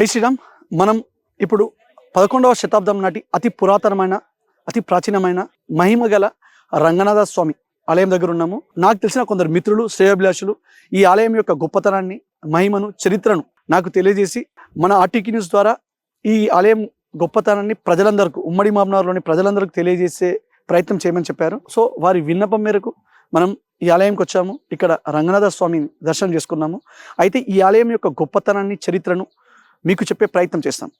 జై శ్రీరామ్. మనం ఇప్పుడు పదకొండవ శతాబ్దం నాటి అతి పురాతనమైన అతి ప్రాచీనమైన మహిమ గల రంగనాథ స్వామి ఆలయం దగ్గర ఉన్నాము. నాకు తెలిసిన కొందరు మిత్రులు శ్రేయాభిలాషులు ఈ ఆలయం యొక్క గొప్పతనాన్ని మహిమను చరిత్రను నాకు తెలియజేసి మన ఆర్టీకి న్యూస్ ద్వారా ఈ ఆలయం గొప్పతనాన్ని ప్రజలందరికీ ఉమ్మడి మామనగర్లోని ప్రజలందరికీ తెలియజేసే ప్రయత్నం చేయమని చెప్పారు. సో వారి విన్నపం మేరకు మనం ఈ ఆలయంకి వచ్చాము. ఇక్కడ రంగనాథ స్వామిని దర్శనం చేసుకున్నాము. అయితే ఈ ఆలయం యొక్క గొప్పతనాన్ని చరిత్రను మీకు చెప్పే ప్రయత్నం చేస్తాం.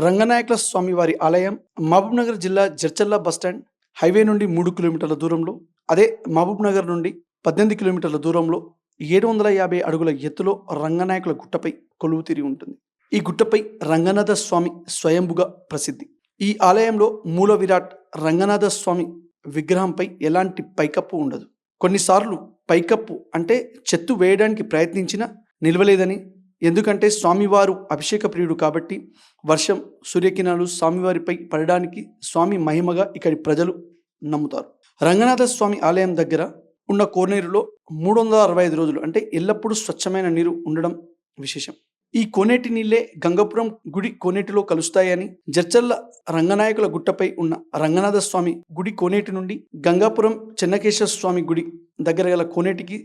రంగనాయకుల స్వామి వారి ఆలయం మహబూబ్ నగర్ జిల్లా జడ్చల్ల బస్టాండ్ హైవే నుండి మూడు కిలోమీటర్ల దూరంలో అదే మహబూబ్ నగర్ నుండి పద్దెనిమిది కిలోమీటర్ల దూరంలో ఏడు వందల యాభై అడుగుల ఎత్తులో రంగనాయకుల గుట్టపై కొలువు తీరి ఉంటుంది. ఈ గుట్టపై రంగనాథ స్వామి స్వయంభుగా ప్రసిద్ధి. ఈ ఆలయంలో మూల విరాట్ రంగనాథ స్వామి విగ్రహంపై ఎలాంటి పైకప్పు ఉండదు. కొన్నిసార్లు పైకప్పు అంటే చెత్తు వేయడానికి ప్రయత్నించినా నిలవలేదని ఎందుకంటే స్వామివారు అభిషేక ప్రియుడు కాబట్టి వర్షం సూర్యకిరణాలు స్వామివారిపై పడడానికి స్వామి మహిమగా ఇక్కడి ప్రజలు నమ్ముతారు. రంగనాథ స్వామి ఆలయం దగ్గర ఉన్న కోనేరులో మూడు వందల అరవై ఐదు రోజులు అంటే ఎల్లప్పుడూ స్వచ్ఛమైన నీరు ఉండడం విశేషం. ఈ కోనేటి నీళ్ళే గంగపురం గుడి కోనేటిలో కలుస్తాయని జర్చల్ల రంగనాయకుల గుట్టపై ఉన్న రంగనాథ స్వామి గుడి కోనేటి నుండి గంగాపురం చెన్నకేశ్వర స్వామి గుడి దగ్గర గల కోనేటికి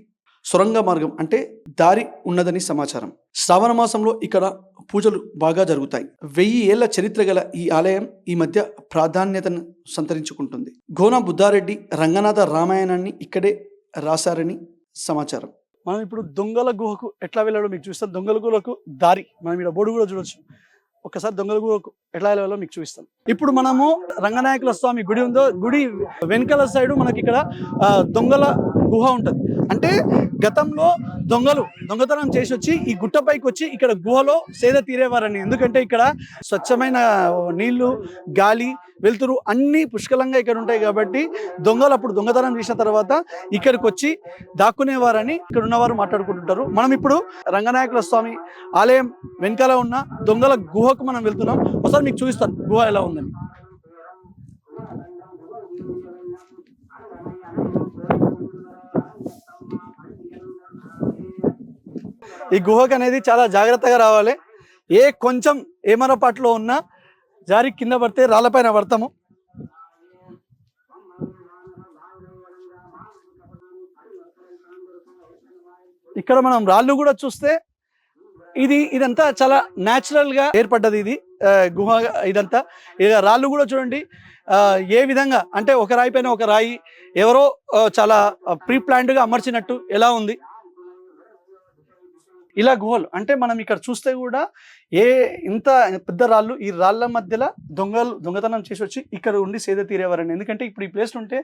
సొరంగ మార్గం అంటే దారి ఉన్నదని సమాచారం. శ్రావణ మాసంలో ఇక్కడ పూజలు బాగా జరుగుతాయి. వెయ్యి ఏళ్ళ చరిత్ర గల ఈ ఆలయం ఈ మధ్య ప్రాధాన్యతను సంతరించుకుంటుంది. గోన బుద్ధారెడ్డి రంగనాథ రామాయణాన్ని ఇక్కడే రాశారని సమాచారం. మనం ఇప్పుడు దొంగల గుహకు ఎట్లా వెళ్ళాలో మీకు చూస్తాం దొంగల గుహకు దారి. మనం ఇక్కడ బోర్డు కూడా చూడొచ్చు. ఒకసారి దొంగల గుహకు ఎట్లా వెళ్ళాలో మీకు చూపిస్తాం. ఇప్పుడు మనము రంగనాయకుల స్వామి గుడి ఉందో గుడి వెనకాల సైడ్ మనకి ఇక్కడ దొంగల గుహ ఉంటుంది. అంటే గతంలో దొంగలు దొంగతనం చేసి వచ్చి ఈ గుట్టపైకి వచ్చి ఇక్కడ గుహలో సేద తీరేవారని. ఎందుకంటే ఇక్కడ స్వచ్ఛమైన నీళ్ళు గాలి వెలుతురు అన్ని పుష్కలంగా ఇక్కడ ఉంటాయి కాబట్టి దొంగలు అప్పుడు దొంగతనం చేసిన తర్వాత ఇక్కడికి వచ్చి దాక్కునేవారని ఇక్కడ ఉన్నవారు మాట్లాడుకుంటుంటారు. మనం ఇప్పుడు రంగనాయకుల స్వామి ఆలయం వెనకాల ఉన్న దొంగల గుహకు మనం వెళ్తున్నాం. ఒకసారి మీకు చూపిస్తాను గుహ ఎలా ఉందని. ఈ గుహకు అనేది చాలా జాగ్రత్తగా రావాలి. ఏ కొంచెం ఏమరపాట్లో ఉన్నా జారి కింద పడితే రాళ్ళపైన పడతాము. ఇక్కడ మనం రాళ్ళు కూడా చూస్తే ఇది ఇదంతా చాలా న్యాచురల్గా గా ఏర్పడ్డది ఇది. గుహ ఇదంతా. ఇక రాళ్ళు కూడా చూడండి. ఏ విధంగా అంటే ఒక రాయి పైన ఒక రాయి ఎవరో చాలా ప్రీ గా అమర్చినట్టు ఎలా ఉంది. ఇలా గుహలు అంటే మనం ఇక్కడ చూస్తే కూడా ఏ ఇంత పెద్ద రాళ్ళు ఈ రాళ్ళ మధ్యలో దొంగలు దొంగతనం చేసి వచ్చి ఇక్కడ ఉండి సేద తీరేవారండి ఎందుకంటే ఇప్పుడు ఈ ప్లేస్ ఉంటే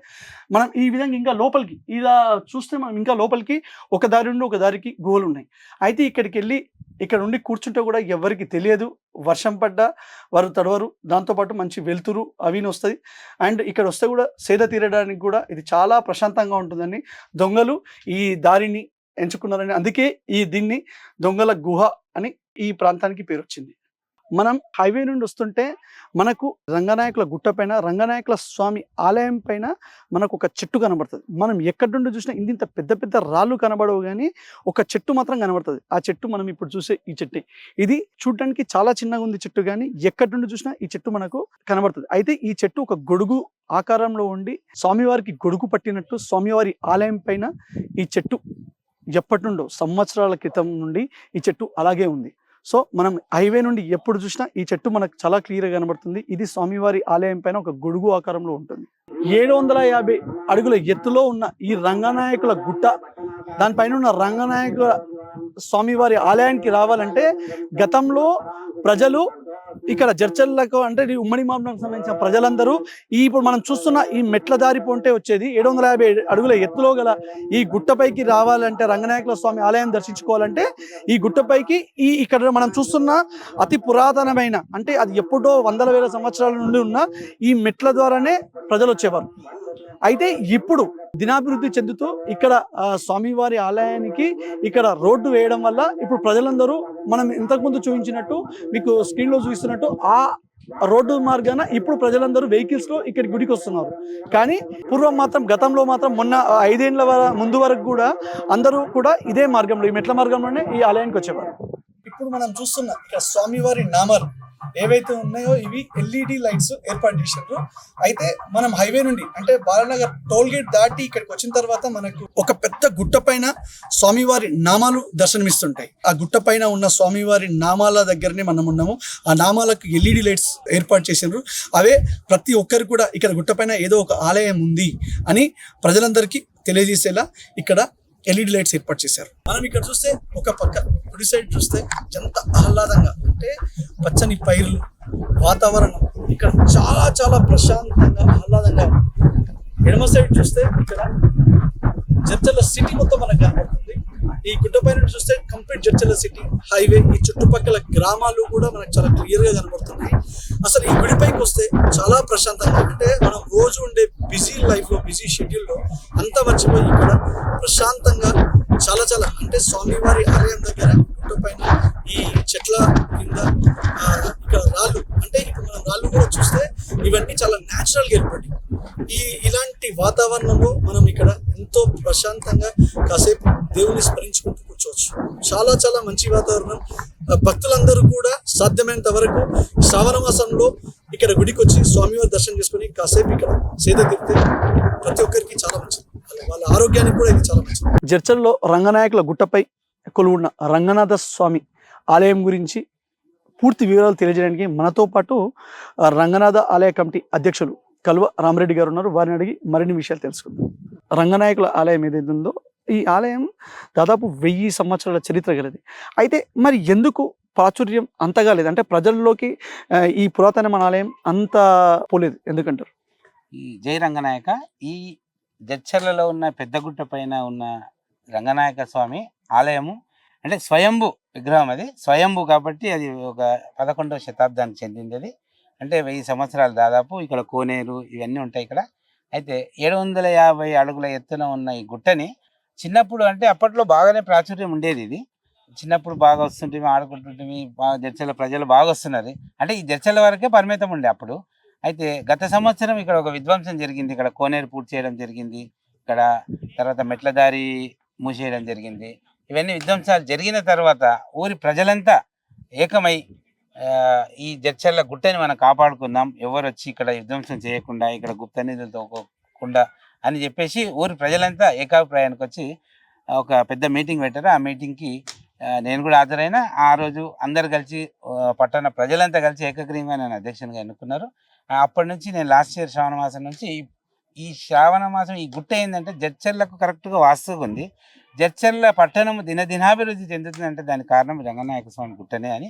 మనం ఈ విధంగా ఇంకా లోపలికి ఇలా చూస్తే మనం ఇంకా లోపలికి ఒక దారి నుండి ఒక దారికి గుహలు ఉన్నాయి. అయితే ఇక్కడికి వెళ్ళి ఇక్కడ ఉండి కూర్చుంటే కూడా ఎవరికి తెలియదు. వర్షం పడ్డా వారు తడవరు. దాంతోపాటు మంచి వెలుతురు అవిని వస్తుంది. అండ్ ఇక్కడ వస్తే కూడా సేద తీరడానికి కూడా ఇది చాలా ప్రశాంతంగా ఉంటుందని దొంగలు ఈ దారిని ఎంచుకున్నారని అందుకే ఈ దీన్ని దొంగల గుహ అని ఈ ప్రాంతానికి పేరు వచ్చింది మనం హైవే నుండి వస్తుంటే మనకు రంగనాయకుల గుట్ట పైన రంగనాయకుల స్వామి ఆలయం పైన మనకు ఒక చెట్టు కనబడుతుంది. మనం ఎక్కడి నుండి చూసినా ఇంత పెద్ద పెద్ద రాళ్ళు కనబడవు కానీ ఒక చెట్టు మాత్రం కనబడుతుంది. ఆ చెట్టు మనం ఇప్పుడు చూసే ఈ చెట్టు. ఇది చూడడానికి చాలా చిన్నగా ఉంది చెట్టు కానీ ఎక్కడి నుండి చూసినా ఈ చెట్టు మనకు కనబడుతుంది. అయితే ఈ చెట్టు ఒక గొడుగు ఆకారంలో ఉండి స్వామివారికి గొడుగు పట్టినట్టు స్వామివారి ఆలయం పైన ఈ చెట్టు ఎప్పటి నుండో సంవత్సరాల క్రితం నుండి ఈ చెట్టు అలాగే ఉంది. సో మనం హైవే నుండి ఎప్పుడు చూసినా ఈ చెట్టు మనకు చాలా క్లియర్గా కనబడుతుంది. ఇది స్వామివారి ఆలయం పైన ఒక గొడుగు ఆకారంలో ఉంటుంది. ఏడు వందల యాభై అడుగుల ఎత్తులో ఉన్న ఈ రంగనాయకుల గుట్ట దానిపైన ఉన్న రంగనాయకుల స్వామివారి ఆలయానికి రావాలంటే గతంలో ప్రజలు ఇక్కడ జర్చర్లకు అంటే ఉమ్మడి మామూలకు సంబంధించిన ప్రజలందరూ ఈ ఇప్పుడు మనం చూస్తున్న ఈ మెట్ల దారి పొంటే వచ్చేది ఏడు వందల యాభై అడుగుల ఎత్తులో గల ఈ గుట్టపైకి రావాలంటే రంగనాయకుల స్వామి ఆలయం దర్శించుకోవాలంటే ఈ గుట్టపైకి ఈ ఇక్కడ మనం చూస్తున్న అతి పురాతనమైన అంటే అది ఎప్పుడో వందల వేల సంవత్సరాల నుండి ఉన్న ఈ మెట్ల ద్వారానే ప్రజలు వచ్చేవారు. అయితే ఇప్పుడు దినాభివృద్ధి చెందుతూ ఇక్కడ స్వామివారి ఆలయానికి ఇక్కడ రోడ్డు వేయడం వల్ల ఇప్పుడు ప్రజలందరూ మనం ఇంతకుముందు చూపించినట్టు మీకు స్క్రీన్లో చూపిస్తున్నట్టు ఆ రోడ్డు మార్గాన ఇప్పుడు ప్రజలందరూ వెహికల్స్లో ఇక్కడ గుడికి వస్తున్నారు. కానీ పూర్వం మాత్రం గతంలో మాత్రం మొన్న ఐదేళ్ళ ముందు వరకు కూడా అందరూ కూడా ఇదే మార్గంలో ఈ మెట్ల మార్గంలోనే ఈ ఆలయానికి వచ్చేవారు. ఇప్పుడు మనం చూస్తున్న ఇక్కడ స్వామివారి నామాలు. ఏవైతే ఉన్నాయో ఇవి ఎల్ఈడి లైట్స్ ఏర్పాటు చేశారు. అయితే మనం హైవే నుండి అంటే బాలనగర్ టోల్ గేట్ దాటి ఇక్కడికి వచ్చిన తర్వాత మనకు ఒక పెద్ద గుట్ట పైన స్వామివారి నామాలు దర్శనమిస్తుంటాయి. ఆ గుట్ట పైన ఉన్న స్వామివారి నామాల దగ్గరనే మనం ఉన్నాము. ఆ నామాలకు ఎల్ఈడి లైట్స్ ఏర్పాటు చేసిండ్రు అవే ప్రతి ఒక్కరు కూడా ఇక్కడ గుట్ట పైన ఏదో ఒక ఆలయం ఉంది అని ప్రజలందరికీ తెలియజేసేలా ఇక్కడ ఎల్ఈడి లైట్స్ ఏర్పాటు చేశారు మనం ఇక్కడ చూస్తే ఒక పక్క కుడి సైడ్ చూస్తే ఎంత ఆహ్లాదంగా అంటే పచ్చని పైర్లు వాతావరణం ఇక్కడ చాలా చాలా ప్రశాంతంగా ఆహ్లాదంగా ఉంది. ఎడమ సైడ్ చూస్తే ఇక్కడ జడ్చర్ల సిటీ మొత్తం మనకు కనబడుతుంది ఈ గుడ్డ పైన చూస్తే కంప్లీట్ జడ్చల్ల సిటీ హైవే ఈ చుట్టుపక్కల గ్రామాలు కూడా మనకు చాలా క్లియర్గా కనబడుతున్నాయి. అసలు ఈ గుడిపైకి వస్తే చాలా ప్రశాంతంగా అంటే మనం రోజు ఉండే బిజీ లైఫ్లో బిజీ షెడ్యూల్లో అంతా మర్చిపోయి ఇక్కడ ప్రశాంతంగా చాలా చాలా అంటే స్వామివారి ఆలయం దగ్గర గుట్ట పైన ఈ చెట్ల కింద ఇక్కడ రాళ్ళు అంటే ఇప్పుడు మనం రాళ్ళు కూడా చూస్తే ఇవన్నీ చాలా న్యాచురల్గా ఏర్పడి. ఈ ఇలాంటి వాతావరణంలో మనం ఇక్కడ ఎంతో ప్రశాంతంగా కాసేపు దేవుని స్మరించుకుంటూ కూర్చోవచ్చు. చాలా చాలా మంచి వాతావరణం. భక్తులందరూ కూడా సాధ్యమైనంత వరకు శ్రావణ మాసంలో ఇక్కడ గుడికి వచ్చి స్వామివారి దర్శనం చేసుకొని కాసేపు ఇక్కడ సేద తీరితే ప్రతి ఒక్కరికి చాలా మంచిది. వాళ్ళ- వాళ్ళ ఆరోగ్యానికి కూడా ఇది చాలా మంచిది. జడ్చల్లో రంగనాయకుల గుట్టపై కొలువున్న రంగనాథ స్వామి ఆలయం గురించి పూర్తి వివరాలు తెలియజేయడానికి మనతో పాటు రంగనాథ ఆలయ కమిటీ అధ్యక్షులు కల్వ రామరెడ్డి గారు ఉన్నారు. వారిని అడిగి మరిన్ని విషయాలు తెలుసుకుందాం. రంగనాయకుల ఆలయం ఏదైతే ఉందో ఈ ఆలయం దాదాపు వెయ్యి సంవత్సరాల చరిత్ర గలది. అయితే మరి ఎందుకు ప్రాచుర్యం అంతగా లేదు? అంటే ప్రజల్లోకి ఈ పురాతనమైన ఆలయం అంత పోలేదు ఎందుకంటారు? ఈ జై రంగనాయక ఈ జడ్చర్లలో ఉన్న పెద్దగుట్ట పైన ఉన్న రంగనాయక స్వామి ఆలయము అంటే స్వయంభు విగ్రహం అది. స్వయంభు కాబట్టి అది ఒక పదకొండవ శతాబ్దానికి చెందింది అది అంటే వెయ్యి సంవత్సరాలు దాదాపు ఇక్కడ కోనేరు ఇవన్నీ ఉంటాయి ఇక్కడ. అయితే ఏడు వందల యాభై అడుగుల ఎత్తున ఉన్న ఈ గుట్టని చిన్నప్పుడు అంటే అప్పట్లో బాగానే ప్రాచుర్యం ఉండేది ఇది. చిన్నప్పుడు బాగా వస్తుంటే ఆడుకుంటుంటే బాగా జడ్చల ప్రజలు బాగా వస్తున్నది అంటే ఈ జడ్చల వరకే పరిమితం ఉండే అప్పుడు. అయితే గత సంవత్సరం ఇక్కడ ఒక విధ్వంసం జరిగింది. ఇక్కడ కోనేరు పూర్తి చేయడం జరిగింది. ఇక్కడ తర్వాత మెట్ల దారి మూసేయడం జరిగింది. ఇవన్నీ విధ్వంసాలు జరిగిన తర్వాత ఊరి ప్రజలంతా ఏకమై ఈ జడ్చర్ల గుట్టని మనం కాపాడుకుందాం ఎవరు వచ్చి ఇక్కడ విధ్వంసం చేయకుండా ఇక్కడ గుప్త నిధులు తోకోకుండా అని చెప్పేసి ఊరి ప్రజలంతా ఏకాభిప్రాయానికి వచ్చి ఒక పెద్ద మీటింగ్ పెట్టారు. ఆ మీటింగ్కి నేను కూడా హాజరైన. ఆ రోజు అందరు కలిసి పట్టణ ప్రజలంతా కలిసి ఏకగ్రీవంగా నేను అధ్యక్షునిగా ఎన్నుకున్నారు. అప్పటి నుంచి నేను లాస్ట్ ఇయర్ శ్రావణ మాసం నుంచి ఈ- శ్రావణ మాసం ఈ గుట్ట ఏంటంటే జడ్చర్లకు కరెక్ట్గా వాస్తుగా ఉంది. జడ్చర్ల పట్టణం దినదినాభివృద్ధి చెందుతుందంటే దానికి కారణం రంగనాయక స్వామి గుట్టనే అని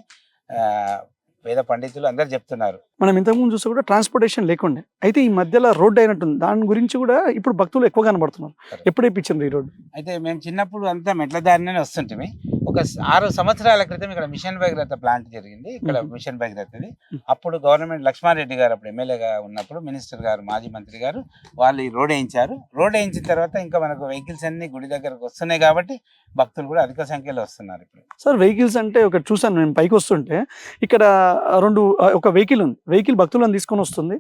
వేద పండితులు అందరు చెప్తున్నారు. మనం ఇంతకుముందు చూస్తే కూడా ట్రాన్స్పోర్టేషన్ లేకుండే. అయితే ఈ మధ్యలో రోడ్డు అయినట్టుంది. దాని గురించి కూడా ఇప్పుడు భక్తులు ఎక్కువ కనబడుతున్నారు. ఎప్పుడు ఇప్పించింది ఈ రోడ్డు? అయితే మేము చిన్నప్పుడు అంతా మెట్ల దారినే వస్తుంటే ఒక ఆరు సంవత్సరాల క్రితం ఇక్కడ మిషన్ భగీరథ ప్లాంట్ జరిగింది. ఇక్కడ మ్మ్. మిషన్ భగీరథది. మ్మ్. అప్పుడు గవర్నమెంట్ లక్ష్మారెడ్డి గారు అప్పుడు ఎమ్మెల్యేగా ఉన్నప్పుడు మినిస్టర్ గారు మాజీ మంత్రి గారు వాళ్ళు ఈ రోడ్ వేయించారు. రోడ్ వేయించిన తర్వాత ఇంకా మనకు వెహికల్స్ అన్ని గుడి దగ్గరకు వస్తున్నాయి కాబట్టి భక్తులు కూడా అధిక సంఖ్యలో వస్తున్నారు ఇప్పుడు. సార్ వెహికల్స్ అంటే ఒకటి చూసాను నేను. పైకి వస్తుంటే ఇక్కడ రెండు ఒక వెహికల్ ఉంది. వెహికల్ భక్తులను తీసుకొని వస్తుంది.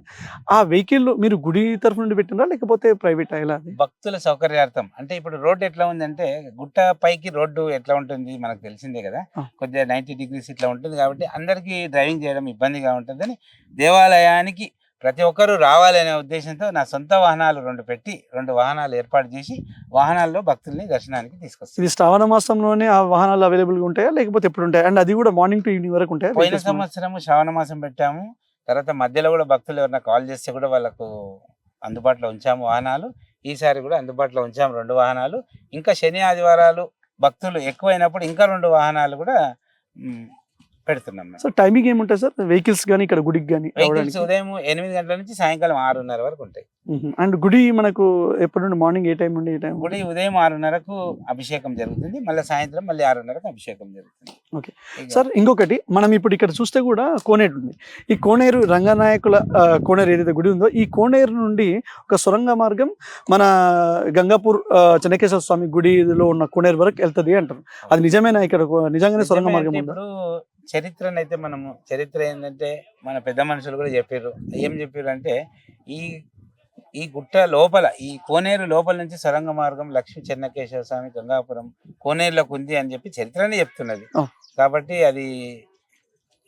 ఆ వెహికల్ మీరు గుడి తరఫు నుండి పెట్టినరా లేకపోతే ప్రైవేట్? అది? భక్తుల సౌకర్యార్థం. అంటే ఇప్పుడు రోడ్డు ఎట్లా ఉందంటే గుట్ట పైకి రోడ్డు ఎట్లా ఉంటుంది మనకు తెలిసిందే కదా. కొద్దిగా నైన్టీ డిగ్రీస్ ఇట్లా ఉంటుంది కాబట్టి అందరికీ డ్రైవింగ్ చేయడం ఇబ్బందిగా ఉంటుందని దేవాలయానికి ప్రతి ఒక్కరూ రావాలనే ఉద్దేశంతో నా సొంత వాహనాలు రెండు పెట్టి రెండు వాహనాలు ఏర్పాటు చేసి వాహనాల్లో భక్తుల్ని దర్శనానికి తీసుకొస్తాను. ఇది శ్రావణ మాసంలోనే ఆ వాహనాలు అవైలబుల్గా ఉంటాయా? లేకపోతే ఎప్పుడు ఉంటాయి అండ్ అది కూడా మార్నింగ్ టు ఈవినింగ్ వరకు ఉంటాయా? పోయిన vehicles మనకి? సంవత్సరం శ్రావణ మాసం పెట్టాము. తర్వాత మధ్యలో కూడా భక్తులు ఎవరైనా కాల్ చేస్తే కూడా వాళ్ళకు అందుబాటులో ఉంచాము వాహనాలు. ఈసారి కూడా అందుబాటులో ఉంచాము రెండు వాహనాలు. ఇంకా శని ఆదివారాలు భక్తులు ఎక్కువైనప్పుడు ఇంకా రెండు వాహనాలు కూడా పెడుతున్నాం. సార్ టైమింగ్ ఏముంటాయి సార్? వెహికల్స్ కానీ ఇక్కడ గుడికి కానీ వెహికల్స్ ఉదయం ఎనిమిది గంటల నుంచి సాయంకాలం ఆరున్నర వరకు ఉంటాయి. అండ్ గుడి మనకు ఎప్పటి నుండి? మార్నింగ్ ఏ టైం నుండి ఏ టైం? గుడి ఉదయం ఆరున్నరకు అభిషేకం జరుగుతుంది మళ్ళీ సాయంత్రం మళ్ళీ ఆరున్నరకు అభిషేకం జరుగుతుంది. ఇక సార్ ఇంకొకటి మనం ఇప్పుడు ఇక్కడ చూస్తే కూడా కోనేరు ఉంది. ఈ కోనేరు రంగనాయకుల కోనేరు ఏదైతే గుడి ఉందో ఈ కోనేరు నుండి ఒక సొరంగ మార్గం మన గంగాపూర్ చెన్నకేశ్వర స్వామి గుడిలో ఉన్న కోనేరు వరకు వెళ్తది అంటారు. అది నిజమేనా? ఇక్కడ నిజంగానే సొరంగ మార్గం ఉందా? ఇప్పుడు చరిత్రను అయితే మనము చరిత్ర ఏంటంటే మన పెద్ద మనుషులు కూడా చెప్పారు ఏం చెప్పారు అంటే ఈ ఈ గుట్ట లోపల ఈ కోనేరు లోపల నుంచి సొరంగ మార్గం లక్ష్మీ చెన్నకేశ్వర స్వామి గంగాపురం కోనేరులోకి ఉంది అని చెప్పి చరిత్రనే చెప్తున్నది. కాబట్టి అది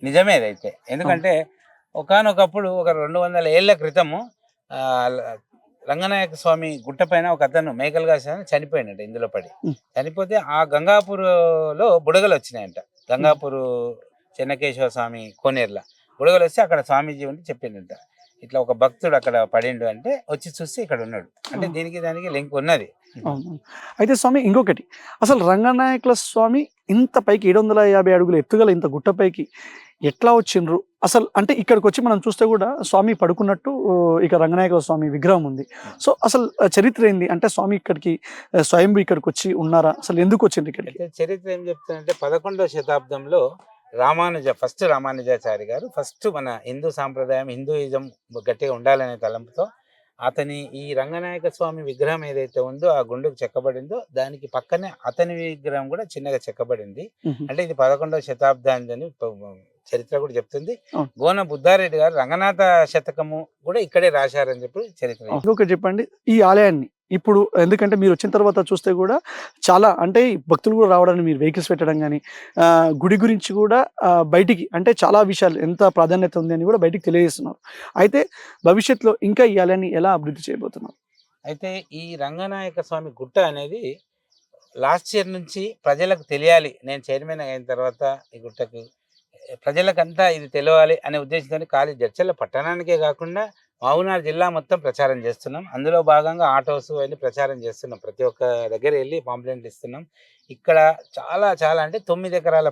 నిజమే అయితే. ఎందుకంటే ఒకానొకప్పుడు ఒక రెండు వందల ఏళ్ళ క్రితము రంగనాయక స్వామి గుట్ట పైన ఒక అతను మేకలు కాసిన చనిపోయినట్ట ఇందులో పడి. చనిపోతే ఆ గంగాపూర్లో బుడగలు వచ్చినాయంట. గంగాపూర్ చెన్నకేశ్వర స్వామి కోనేరుల. బుడగలు వస్తే అక్కడ స్వామీజీ ఉండి చెప్పిండంట. ఇట్లా ఒక భక్తుడు అక్కడ పడిండు అంటే వచ్చి చూస్తే ఇక్కడ ఉన్నాడు. అంటే. దీనికి దానికి లింక్ ఉన్నది. అవును. అయితే స్వామి ఇంకొకటి. అసలు రంగనాయకుల స్వామి ఇంత పైకి ఏడు వందల యాభై అడుగులు ఎత్తుగల ఇంత గుట్టపైకి ఎట్లా వచ్చిండ్రు? అసలు అంటే ఇక్కడికి వచ్చి మనం చూస్తే కూడా స్వామి పడుకున్నట్టు ఇక రంగనాయకుల స్వామి విగ్రహం ఉంది. సో అసలు చరిత్ర ఏంది? అంటే స్వామి ఇక్కడికి స్వయంభూ ఇక్కడికి వచ్చి ఉన్నారా? అసలు ఎందుకు వచ్చిండ్రు ఇక్కడికి? అయితే చరిత్ర ఏం చెప్తుందంటే పదకొండవ శతాబ్దంలో రామానుజ ఫస్ట్ రామానుజాచారి గారు ఫస్ట్ మన హిందూ సాంప్రదాయం హిందూయిజం గట్టిగా ఉండాలనే తలంపుతో అతని ఈ రంగనాయక స్వామి విగ్రహం ఏదైతే ఉందో ఆ గుండుకు చెక్కబడిందో దానికి పక్కనే అతని విగ్రహం కూడా చిన్నగా చెక్కబడింది. అంటే ఇది పదకొండవ శతాబ్దాన్ని అని చరిత్ర కూడా చెప్తుంది. గోన బుద్ధారెడ్డి గారు రంగనాథ శతకము కూడా ఇక్కడే రాశారని చెప్పి చరిత్ర. ఇంకొకటి చెప్పండి ఈ ఆలయాన్ని ఇప్పుడు ఎందుకంటే మీరు వచ్చిన తర్వాత చూస్తే కూడా చాలా అంటే భక్తులు కూడా రావడానికి మీరు వెహికల్స్ పెట్టడం కానీ గుడి గురించి కూడా బయటికి అంటే చాలా విషయాలు ఎంత ప్రాధాన్యత ఉంది అని కూడా బయటికి తెలియజేస్తున్నారు. అయితే భవిష్యత్తులో ఇంకా ఈ ఆలయాన్ని ఎలా అభివృద్ధి చేయబోతున్నారు? అయితే ఈ రంగనాయక స్వామి గుట్ట అనేది లాస్ట్ ఇయర్ నుంచి ప్రజలకు తెలియాలి. నేను చైర్మన్ అయిన తర్వాత ఈ గుట్టకు ప్రజలకంతా ఇది తెలియాలి అనే ఉద్దేశంతో ఖాళీ జడ్చర్ల పట్టణానికే కాకుండా మహబూబ్నగర్ జిల్లా మొత్తం ప్రచారం చేస్తున్నాం. అందులో భాగంగా ఆటోస్ అన్ని ప్రచారం చేస్తున్నాం. ప్రతి ఒక్క దగ్గర వెళ్ళి పాంప్లెంట్లు ఇస్తున్నాం. ఇక్కడ చాలా చాలా అంటే తొమ్మిది ఎకరాల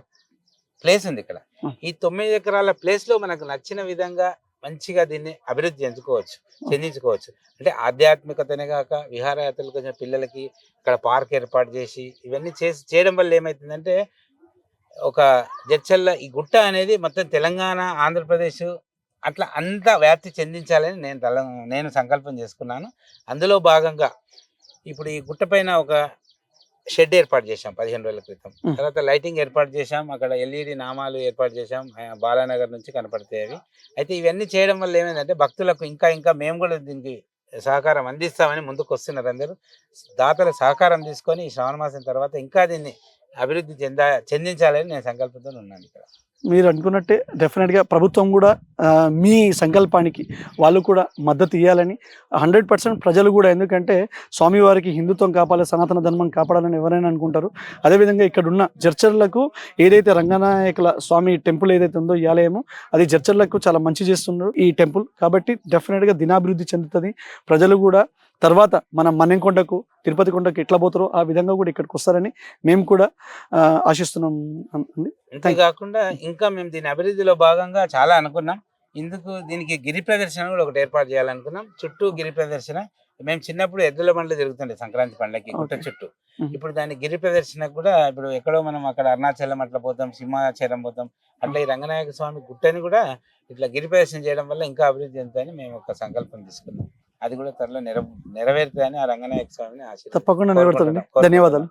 ప్లేస్ ఉంది ఇక్కడ. ఈ తొమ్మిది ఎకరాల ప్లేస్లో మనకు నచ్చిన విధంగా మంచిగా దీన్ని అభివృద్ధి చెందుకోవచ్చు చెందించుకోవచ్చు. అంటే ఆధ్యాత్మికతనే కాక విహారయాత్రలకు వచ్చిన పిల్లలకి ఇక్కడ పార్క్ ఏర్పాటు చేసి ఇవన్నీ చేసి చేయడం వల్ల ఏమవుతుందంటే ఒక జడ్చల్ల ఈ గుట్ట అనేది మొత్తం తెలంగాణ ఆంధ్రప్రదేశ్ అట్లా అంతా వ్యాప్తి చెందించాలని నేను తల నేను సంకల్పం చేసుకున్నాను. అందులో భాగంగా ఇప్పుడు ఈ గుట్ట పైన ఒక షెడ్ ఏర్పాటు చేశాం పదిహేను రోజుల క్రితం. తర్వాత లైటింగ్ ఏర్పాటు చేశాం. అక్కడ ఎల్ఈడి నామాలు ఏర్పాటు చేశాం. బాలానగర్ నుంచి కనపడతాయి అవి. అయితే ఇవన్నీ చేయడం వల్ల ఏమైందంటే భక్తులకు ఇంకా ఇంకా మేము కూడా దీనికి సహకారం అందిస్తామని ముందుకు వస్తున్నారు అందరూ. దాతల సహకారం తీసుకొని ఈ శ్రావణ మాసం తర్వాత ఇంకా దీన్ని అభివృద్ధి చెందా చెందించాలని నేను సంకల్పంతో ఉన్నాను ఇక్కడ. మీరు అనుకున్నట్టే డెఫినెట్గా ప్రభుత్వం కూడా మీ సంకల్పానికి వాళ్ళు కూడా మద్దతు ఇవ్వాలని హండ్రెడ్ పర్సెంట్ ప్రజలు కూడా. ఎందుకంటే స్వామివారికి హిందుత్వం కాపాలి సనాతన ధర్మం కాపాడాలని ఎవరైనా అనుకుంటారు. అదేవిధంగా ఇక్కడ ఉన్న జర్చర్లకు ఏదైతే రంగనాయకుల స్వామి టెంపుల్ ఏదైతే ఉందో ఈ ఆలయము అది జర్చర్లకు చాలా మంచి చేస్తున్నారు ఈ టెంపుల్. కాబట్టి డెఫినెట్గా దినాభివృద్ధి చెందుతుంది. ప్రజలు కూడా తర్వాత మన మన్నెంకొండకు తిరుపతి కొండకు ఎట్లా పోతారో ఆ విధంగా కూడా ఇక్కడికి వస్తారని మేము కూడా ఆశిస్తున్నాం అండి అంతేకాకుండా ఇంకా మేము దీని అభివృద్ధిలో భాగంగా చాలా అనుకున్నాం. ఇందుకు దీనికి గిరి ప్రదర్శన కూడా ఒకటి ఏర్పాటు చేయాలనుకున్నాం. చుట్టూ గిరి ప్రదర్శన. మేము చిన్నప్పుడు ఎద్దుల బండ్లు తిరుగుతుండే సంక్రాంతి పండగకి గుట్ట. చుట్టూ. ఇప్పుడు దాని గిరి ప్రదర్శనకు కూడా ఇప్పుడు ఎక్కడో మనం అక్కడ అరుణాచలం అట్లా పోతాం సింహాచలం పోతాం అట్లా ఈ రంగనాయక స్వామి గుట్టని కూడా ఇట్లా గిరి ప్రదర్శన చేయడం వల్ల ఇంకా అభివృద్ధి చెందుతాయని మేము ఒక సంకల్పం తీసుకున్నాం. అది కూడా త్వరలో నెర నెరవేరుతుందని ఆ రంగనాయక స్వామిని ఆశీర్వదిస్తున్నాం. తప్పకుండా కోరుకుంటున్నాం. ధన్యవాదాలు